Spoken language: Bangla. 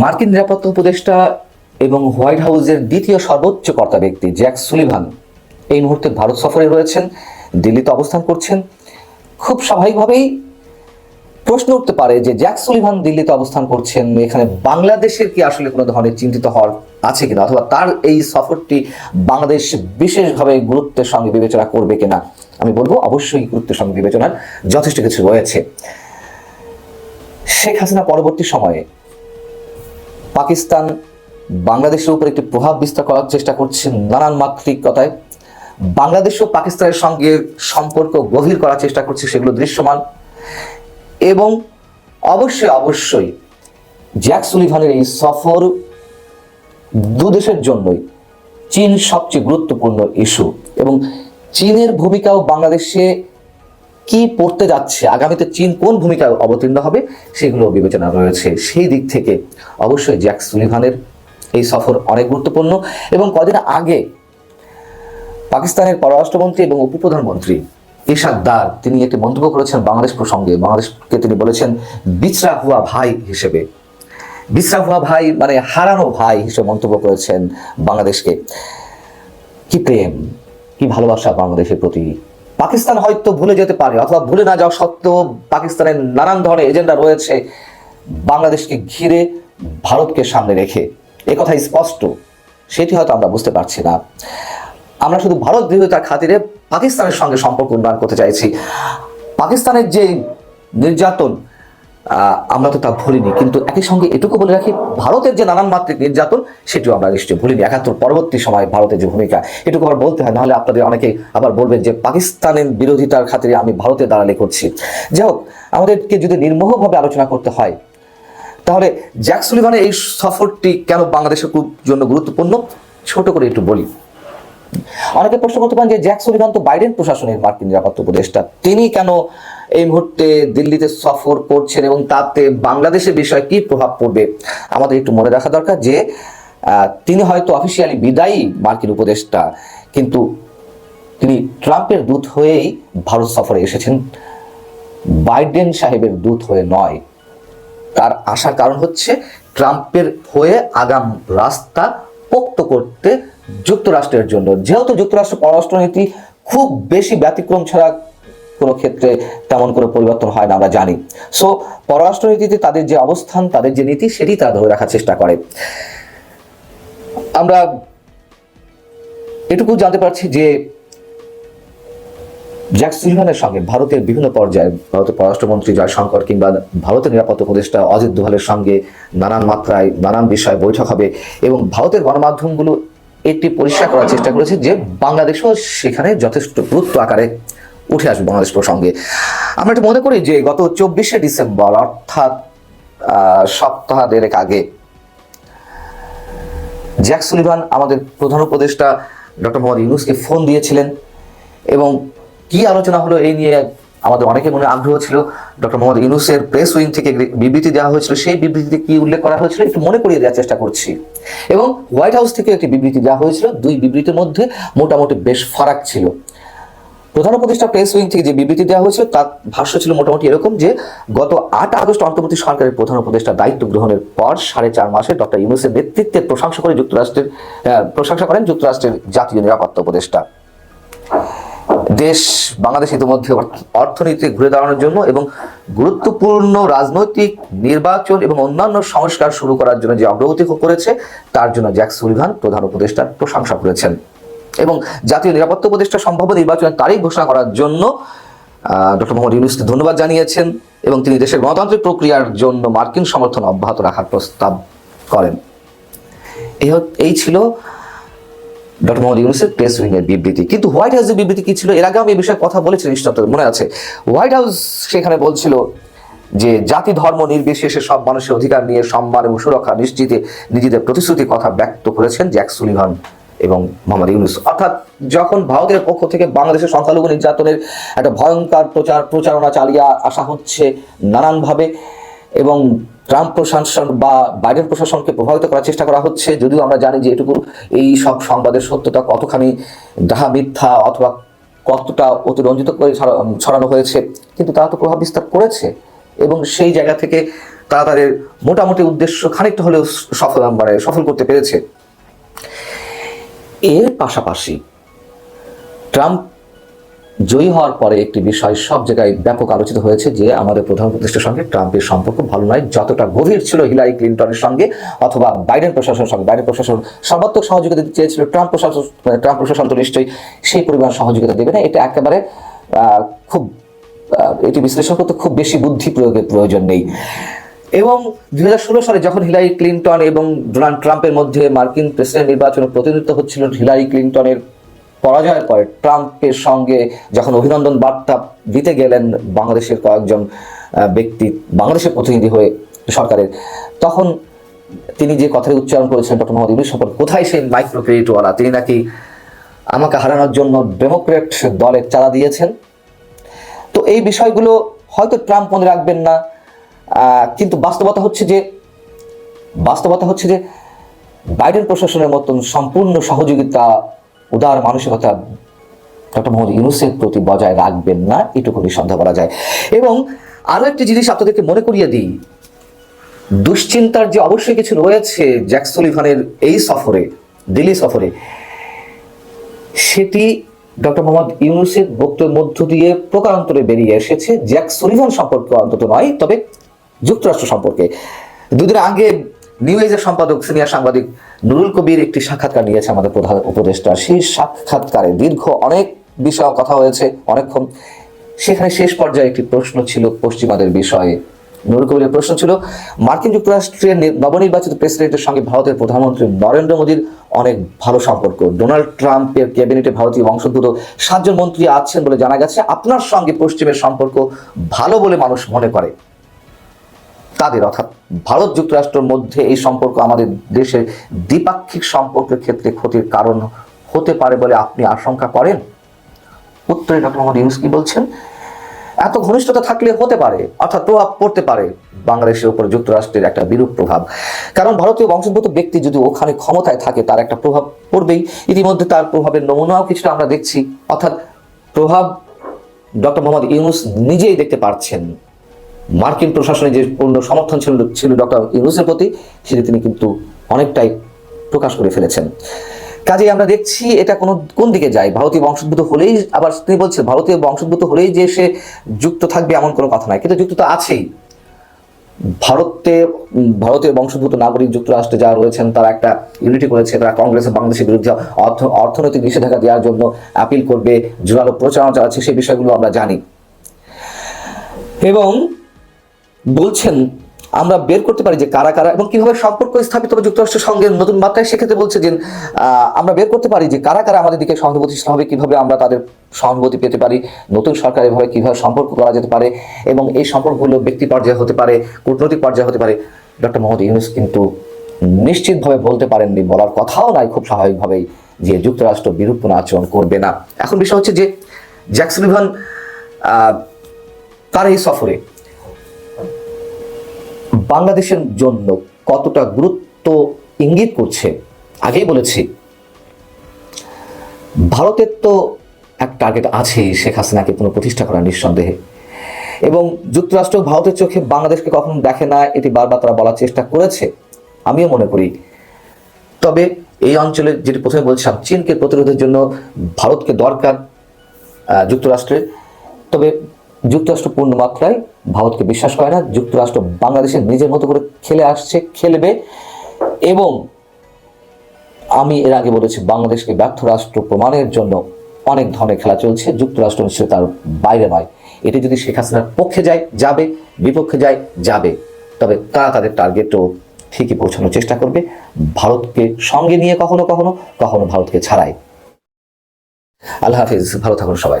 মার্কিন নিরাপত্তা উপদেষ্টা এবং হোয়াইট হাউসের দ্বিতীয় সর্বোচ্চ কর্তা ব্যক্তি জ্যাক সুলিভান এই মুহূর্তে ভারত সফরে রয়েছেন, দিল্লিতে অবস্থান করছেন। খুব স্বাভাবিকভাবেই প্রশ্ন উঠতে পারে যে জ্যাক সুলিভান দিল্লিতে অবস্থান করছেন, এখানে বাংলাদেশের কি আসলে কোনো ধরনের চিন্তিত হওয়ার আছে কিনা অথবা তার এই সফরটি বাংলাদেশ বিশেষভাবে গুরুত্বের সঙ্গে বিবেচনা করবে কিনা? আমি বলব, অবশ্যই গুরুত্বের সঙ্গে বিবেচনার যথেষ্ট কিছু রয়েছে। শেখ হাসিনা পরবর্তী সময়ে পাকিস্তান বাংলাদেশের উপর একটি প্রভাব বিস্তার করার চেষ্টা করছে নানান মাত্রিকতায় বাংলাদেশ ও পাকিস্তানের সঙ্গে সম্পর্ক গভীর করার চেষ্টা করছে সেগুলো দৃশ্যমান। এবং অবশ্যই অবশ্যই জ্যাক সুলিভানের এই সফর দু দেশের জন্যই চীন সবচেয়ে গুরুত্বপূর্ণ ইস্যু এবং চীনের ভূমিকাও বাংলাদেশে কি পড়তে যাচ্ছে, আগামীতে চীন কোন ভূমিকায় অবতীর্ণ হবে, সেগুলো বিবেচনা রয়েছে। সেই দিক থেকে অবশ্যই জ্যাক সুলিভানের এই সফর অনেক গুরুত্বপূর্ণ এবং কদিন আগে পাকিস্তানের পররাষ্ট্রমন্ত্রী এবং উপপ্রধানমন্ত্রী ইশাক দার, তিনি একটি মন্তব্য করেছেন বাংলাদেশ প্রসঙ্গে। বাংলাদেশকে তিনি বলেছেন বিচরা হুয়া ভাই হিসেবে। বিচরা হুয়া ভাই মানে হারানো ভাই হিসেবে মন্তব্য করেছেন বাংলাদেশকে। কি প্রেম, কি ভালোবাসা বাংলাদেশের প্রতি পাকিস্তান হয়তো ভুলে যেতে পারে, অথবা ভুলে না যাওয়া সত্ত্বেও পাকিস্তানের নানান ধরনের এজেন্ডা রয়েছে বাংলাদেশকে ঘিরে ভারতকে সামনে রেখে। কথা স্পষ্ট, সেটি হয়তো আমরা বুঝতে পারছি না। আমরা শুধু ভারত দৃঢ়তার খাতিরে পাকিস্তানের সঙ্গে সম্পর্ক উন্নয়ন করতে চাইছি। পাকিস্তানের যে নির্যাতন আমরা তো তা ভুলিনি। কিন্তু একই সঙ্গে এটুকু বলে রাখি, ভারতের যে নানান মাত্রিক নির্যাতন সেটিও আমরা নিশ্চয়ই ভুলিনি। একাত্তর পরবর্তী সময় ভারতের যে ভূমিকা, এটুকু আবার বলতে হয়, নাহলে আপনাদের অনেকেই আবার বলবেন যে পাকিস্তানের বিরোধিতার খাতিরে আমি ভারতের দাঁড়ালে করছি। যাই হোক, আমাদেরকে যদি নির্মোহভাবে আলোচনা করতে হয়, তাহলে জ্যাক সুলিভানের এই সফরটি কেন বাংলাদেশের খুব জন্য গুরুত্বপূর্ণ? ছোট করে একটু বলি। অনেকে প্রশ্ন করতে পারেন যে জ্যাক সুলিভান তো বাইডেন প্রশাসনের মার্কিন নিরাপত্তা উপদেষ্টা। তিনি কেন এই মুহূর্তে দিল্লিতে সফর করছেন এবং তাতে বাংলাদেশের বিষয়ে কি প্রভাব পড়বে? আমাদের একটু মনে রাখা দরকার যে তিনি হয়তো অফিসিয়ালি বিদায়ী মার্কিন উপদেষ্টা, কিন্তু তিনি ট্রাম্পের দূত হয়েই ভারত সফরে এসেছেন। বাইডেন সাহেবের দূত হয়ে নয়। তার আসার কারণ হচ্ছে, ট্রাম্পের হয়ে আগাম রাস্তা পোক্ত করতে যুক্তরাষ্ট্রের জন্য। যেহেতু যুক্তরাষ্ট্র পররাষ্ট্রনীতি খুব বেশি ব্যতিক্রম ছাড়া কোনো ক্ষেত্রে তেমন কোনো পরিবর্তন হয় না, আমরা জানি। সো পররাষ্ট্রনীতিতে তাদের যে অবস্থান, তাদের যে নীতি, সেটি তারা ধরে রাখার চেষ্টা করে। আমরা এটুকু জানতে পারছি যে জ্যাক সুলিভানের সঙ্গে ভারতের বিভিন্ন পর্যায়ে, ভারতের পররাষ্ট্রমন্ত্রী জয়শঙ্কর কিংবা ভারতের নিরাপত্তা উপদেষ্টা অজিত দোভালের সঙ্গে নানান মাত্রায়, নানান বিষয়ে বৈঠক হবে এবং ভারতের গণমাধ্যমগুলো এটি পরিষ্কার করার চেষ্টা করেছে যে বাংলাদেশও সেখানে যথেষ্ট গুরুত্ব আকারে উঠে আসবে বাংলাদেশ প্রসঙ্গে। আমরা একটু মনে করি যে গত চব্বিশে ডিসেম্বর, অর্থাৎ সপ্তাহ দেড়েক আগে, জ্যাক সুলিভান আমাদের প্রধান উপদেষ্টা ডক্টর মোহাম্মদ ইউনুসকে ফোন দিয়েছিলেন এবং কি আলোচনা হলো এই নিয়ে আমাদের অনেকের মনে আগ্রহ ছিল ডক্টর মোহাম্মদ ইউনুসের প্রেস উইং থেকে বিবৃতি দেওয়া হয়েছিল। সেই বিবৃতিতে কি উল্লেখ করা হয়েছিল? একটু মনে করিয়ে দেওয়ার চেষ্টা করছি। এবং হোয়াইট হাউস থেকে একটি বিবৃতি দেওয়া হয়েছিল। দুই বিবৃতির মধ্যে মোটামুটি বেশ ফারাক ছিল। প্রধান উপদেষ্টা প্রেস উইং থেকে যে বিবৃতি দেওয়া হয়েছিল, তার ভাষ্য ছিল মোটামুটি এরকম যে, গত আট আগস্ট অন্তর্বর্তী সরকারের প্রধান উপদেষ্টা দায়িত্ব গ্রহণের পর সাড়ে চার মাসে ডক্টর ইউনুসের নেতৃত্বের প্রশংসা করে যুক্তরাষ্ট্রের প্রশংসা করেন যুক্তরাষ্ট্রের জাতীয় নিরাপত্তা উপদেষ্টা। দেশ বাংলাদেশ ইতিমধ্যে অর্থ- অর্থনীতি ঘুরে দাঁড়ানোর জন্য এবং গুরুত্বপূর্ণ রাজনৈতিক নির্বাচন এবং অন্যান্য সংস্কার শুরু করার জন্য যে অগ্রগতি করেছে, তার জন্য জ্যাক সুলিভান প্রধান উপদেষ্টার প্রশংসা করেছেন। এবং জাতীয় নিরাপত্তা উপদেষ্টা সম্ভাব্য নির্বাচনের তারিখ ঘোষণা করার জন্য ডক্টর মোহাম্মদ ইউনুসকে ধন্যবাদ জানিয়েছেন এবং তিনি দেশের গণতান্ত্রিক প্রক্রিয়ার জন্য মার্কিন সমর্থন অব্যাহত রাখার প্রস্তাব করেন। এই ছিল ডক্টর মোহাম্মদ ইউনুসের প্রেস উইং বিবৃতি। কিন্তু হোয়াইট হাউসের বিবৃতি কি ছিল? এর আগে আমি এই বিষয়ে কথা বলেছি, নিশ্চয় মনে আছে। হোয়াইট হাউস সেখানে বলছিল যে জাতি, ধর্ম নির্বিশেষে সব মানুষের অধিকার নিয়ে সম্মান এবং সুরক্ষা নিশ্চিতে নিজেদের প্রতিশ্রুতির কথা ব্যক্ত করেছেন জ্যাক সুলিভান এবং মোহাম্মদ ইউনুস। অর্থাৎ যখন ভারতের পক্ষ থেকে বাংলাদেশের সংখ্যালঘু নির্যাতনের একটা ভয়ঙ্কর প্রচার প্রচারণা চালিয়ে আসা হচ্ছে নানানভাবে এবং ট্রাম্প প্রশাসন বা বাইডেন প্রশাসনকে প্রভাবিত করার চেষ্টা করা হচ্ছে, যদিও আমরা জানি যে এটুকু এই সব সংবাদের সত্যতা কতখানি ডাহা মিথ্যা অথবা কতটা অতিরঞ্জিত করে ছড়ানো হয়েছে, কিন্তু তারা তো প্রভাব বিস্তার করেছে এবং সেই জায়গা থেকে তারা তাদের মোটামুটি উদ্দেশ্য খানিকটা হলেও সফল মানে সফল করতে পেরেছে। এর পাশাপাশি ট্রাম্প জয়ী হওয়ার পরে একটি বিষয় সব জায়গায় ব্যাপক আলোচিত হয়েছে যে আমাদের প্রধান উপদেষ্টার সঙ্গে ট্রাম্পের সম্পর্ক ভালো নয়, যতটা গভীর ছিল হিলারি ক্লিন্টনের সঙ্গে অথবা বাইডেন প্রশাসনের সঙ্গে। বাইডেন প্রশাসন সর্বাত্মক সহযোগিতা দিতে চেয়েছিল, ট্রাম্প প্রশাসন ট্রাম্প প্রশাসন তো নিশ্চয়ই সেই পরিমাণ সহযোগিতা দেবে না। এটা একেবারে খুব এটি বিশ্লেষণ করতে খুব বেশি বুদ্ধি প্রয়োগের প্রয়োজন নেই। এবং দুই হাজার ষোলো সালে যখন হিলারি ক্লিন্টন এবং ডোনাল্ড ট্রাম্পের মধ্যে মার্কিন প্রেসিডেন্ট নির্বাচনে প্রতিনিধিত্ব হচ্ছিল, হিলারি ক্লিন্টনের পরাজয়ের পরে ট্রাম্পের সঙ্গে যখন অভিনন্দন বার্তা দিতে গেলেন বাংলাদেশের কয়েকজন ব্যক্তি, বাংলাদেশের প্রতিনিধি হয়ে সরকারের, তখন তিনি যে কথাটি উচ্চারণ করেছিলেন ডক্টর মোহাম্মদ ইউনুস সম্পর্কে, কোথায় সেই মাইক্রো ক্রেডিটওয়ালা তিনি নাকি আমাকে হারানোর জন্য ডেমোক্রেট দলের চাঁদা দিয়েছেন? তো এই বিষয়গুলো হয়তো ট্রাম্প মনে রাখবেন না কিন্তু বাস্তবতা হচ্ছে যে, বাস্তবতা হচ্ছে যে বাইডেন প্রশাসনের মতন সম্পূর্ণ সহযোগিতা উদার মানসিকতা ডক্টর মোহাম্মদ ইউনুসের প্রতি বজায় রাখবেন না এটুকুনি সন্দেহ করা যায়। এবং আরও একটি জিনিস আপনাদেরকে মনে করিয়ে দিই। দুশ্চিন্তার যে অবশ্যই কিছু রয়েছে জ্যাক সলিভানের এই সফরে, দিল্লি সফরে, সেটি ডক্টর মোহাম্মদ ইউনুসের বক্তব্যের মধ্য দিয়ে প্রকারান্তরে বেরিয়ে এসেছে। জ্যাক সলিভান সম্পর্কে অন্তত নয়, তবে যুক্তরাষ্ট্র সম্পর্কে। দুদিন আগে নিউ এজের সম্পাদক সিনিয়র সাংবাদিক নুরুল কবির একটি সাক্ষাৎকার নিয়েছে আমাদের প্রধান উপদেষ্টা। সেই সাক্ষাৎকারে দীর্ঘ অনেক বিষয় কথা হয়েছে, অনেকক্ষণ। সেখানে শেষ পর্যায়ে একটি প্রশ্ন ছিল পশ্চিমাদের বিষয়ে। নুরুল কবিরের প্রশ্ন ছিল, মার্কিন যুক্তরাষ্ট্রের নবনির্বাচিত প্রেসিডেন্টের সঙ্গে ভারতের প্রধানমন্ত্রী নরেন্দ্র মোদীর অনেক ভালো সম্পর্ক। ডোনাল্ড ট্রাম্পের ক্যাবিনেটে ভারতীয় বংশোদ্ভূত সাতজন মন্ত্রী আছেন বলে জানা গেছে। আপনার সঙ্গে পশ্চিমের সম্পর্ক ভালো বলে মানুষ মনে করে। তাদের, অর্থাৎ ভারত যুক্তরাষ্ট্রের মধ্যে এই সম্পর্ক আমাদের দেশের দ্বিপাক্ষিক সম্পর্কের ক্ষেত্রে ক্ষতির কারণ হতে পারে বলে আপনি আশঙ্কা করেন? উত্তরে ডক্টর মোহাম্মদ ইউনুস কি বলছেন? এত ঘনিষ্ঠতা থাকলে হতে পারে, অর্থাৎ প্রভাব পড়তে পারে বাংলাদেশের উপর যুক্তরাষ্ট্রের একটা বিরূপ প্রভাব। কারণ ভারতীয় বংশোদ্ভূত ব্যক্তি যদি ওখানে ক্ষমতায় থাকে, তার একটা প্রভাব পড়বেই। ইতিমধ্যে তার প্রভাবের নমুনাও কিছুটা আমরা দেখছি। অর্থাৎ প্রভাব ডক্টর মোহাম্মদ ইউনুস নিজেই দেখতে পারছেন। মার্কিন প্রশাসনে যে পূর্ণ সমর্থন ছিল ছিল ডক্টর ইউনুসের প্রতি, সেটি তিনি কিন্তু অনেকটাই প্রকাশ করে ফেলেছেন। কাজেই আমরা দেখছি এটা কোনো, কোন দিকে যায়? ভারতীয় বংশোদ্ভূত হলেই, আবার তিনি বলছেন ভারতীয় বংশোদ্ভূত হলেই যে সে যুক্ত থাকবে এমন কোনো কথা নয় কিন্তু যুক্ত তো আছেই। ভারতে ভারতীয় বংশোদ্ভূত নাগরিক যুক্তরাষ্ট্রে যারা রয়েছেন, তারা একটা ইউনিটি করেছে, তারা কংগ্রেসে বাংলাদেশের বিরুদ্ধে অর্থ, অর্থনৈতিক নিষেধাজ্ঞা দেওয়ার জন্য আপিল করবে, জোরালো প্রচারণা চালাচ্ছে, সেই বিষয়গুলো আমরা জানি। এবং বলছেন, আমরা বের করতে পারি যে কারা কারা এবং কীভাবে সম্পর্ক স্থাপিত হবে যুক্তরাষ্ট্রের সঙ্গে নতুন মাত্রায়, সেক্ষেত্রে বলছে যে আমরা বের করতে পারি যে কারা কারা আমাদের দিকে সহানুভূতিশীল হবে, কীভাবে আমরা তাদের সহানুভূতি পেতে পারি, নতুন সরকার এভাবে কীভাবে সম্পর্ক করা যেতে পারে এবং এই সম্পর্কগুলো ব্যক্তি পর্যায়ে হতে পারে, কূটনৈতিক পর্যায়ে হতে পারে। ডক্টর মোহাম্মদ ইউনুস কিন্তু নিশ্চিতভাবে বলতে পারেননি, বলার কথাও নাই খুব স্বাভাবিকভাবেই যে যুক্তরাষ্ট্র বিরূপ কোনো আচরণ করবে না। এখন বিষয় হচ্ছে যে, জ্যাকসন ইভান তার এই সফরে বাংলাদেশের জন্য কতটা গুরুত্ব ইঙ্গিত করছে? আগেই বলেছি। ভারতের তো এক টার্গেট আছেই শেখ হাসিনাকে পুনঃপ্রতিষ্ঠা করা নিঃসন্দেহে। এবং যুক্তরাষ্ট্র ভারতের চোখে বাংলাদেশকে কখনো দেখে না, এটি বারবার তারা বলার চেষ্টা করেছে, আমিও মনে করি। তবে এই অঞ্চলে যেটি প্রথমে বলছিলাম, চীনকে প্রতিরোধের জন্য ভারতকে দরকার যুক্তরাষ্ট্রের। তবে যুক্তরাষ্ট্র পূর্ণ মাত্রায় ভারতকে বিশ্বাস করে না। যুক্তরাষ্ট্র বাংলাদেশের নিজের মতো করে খেলে আসছে, খেলবে। এবং আমি এর আগে বলেছি, বাংলাদেশকে ব্যর্থ রাষ্ট্র প্রমাণের জন্য অনেক ধরনের খেলা চলছে। যুক্তরাষ্ট্র নিশ্চয়ই তার বাইরে নয়। এটি যদি শেখ হাসিনার পক্ষে যায়, যাবে। বিপক্ষে যায়, যাবে। তবে তারা তাদের টার্গেটও ঠিকই পৌঁছানোর চেষ্টা করবে। ভারতকে সঙ্গে নিয়ে কখনো কখনো কখনো ভারতকে ছাড়াই। আল্লাহ হাফিজ, ভালো থাকুন সবাই।